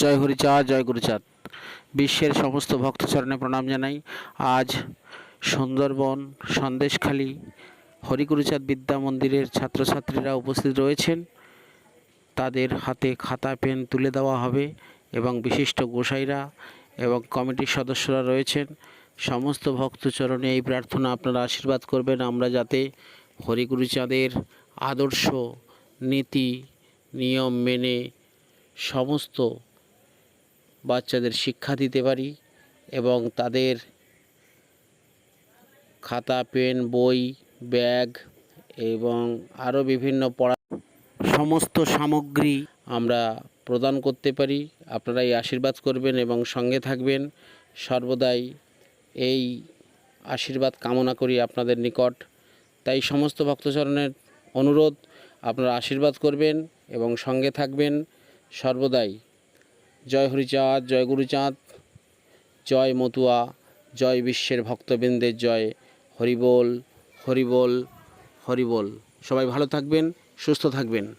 জয় হরিচাঁদ জয় গুরুচাঁদ বিশ্বের সমস্ত ভক্তচরণে প্রণাম জানাই। আজ সুন্দরবন, সন্দেশখালী হরিগুরুচাঁদ বিদ্যা মন্দিরের ছাত্রছাত্রীরা উপস্থিত রয়েছেন। তাদের হাতে খাতা, পেন তুলে দেওয়া হবে এবং বিশিষ্ট গোসাইরা এবং কমিটির সদস্যরা রয়েছেন। সমস্ত ভক্তচরণে এই প্রার্থনা আপনারা আশীর্বাদ করবেন। আমরা যাতে হরিগুরুচাঁদের আদর্শ, নীতি, নিয়ম মেনে সমস্ত বাচ্চাদের শিক্ষা দিতে পারি এবং তাদের খাতা, পেন, বই, ব্যাগ এবং আরও বিভিন্ন পড়া সমস্ত সামগ্রী আমরা প্রদান করতে পারি। আপনারাই আশীর্বাদ করবেন এবং সঙ্গে থাকবেন। সর্বদাই এই আশীর্বাদ কামনা করি আপনাদের নিকট। তাই সমস্ত ভক্তচরণের অনুরোধ, আপনারা আশীর্বাদ করবেন এবং সঙ্গে থাকবেন। সর্বদাই জয় হরিচাঁদ, জয় গুরুচাঁদ, জয় মতুয়া, জয় বিশ্বের ভক্তবৃন্দের জয় হরিবোল হরিবোল হরিবোল। সবাই ভালো থাকবেন, সুস্থ থাকবেন।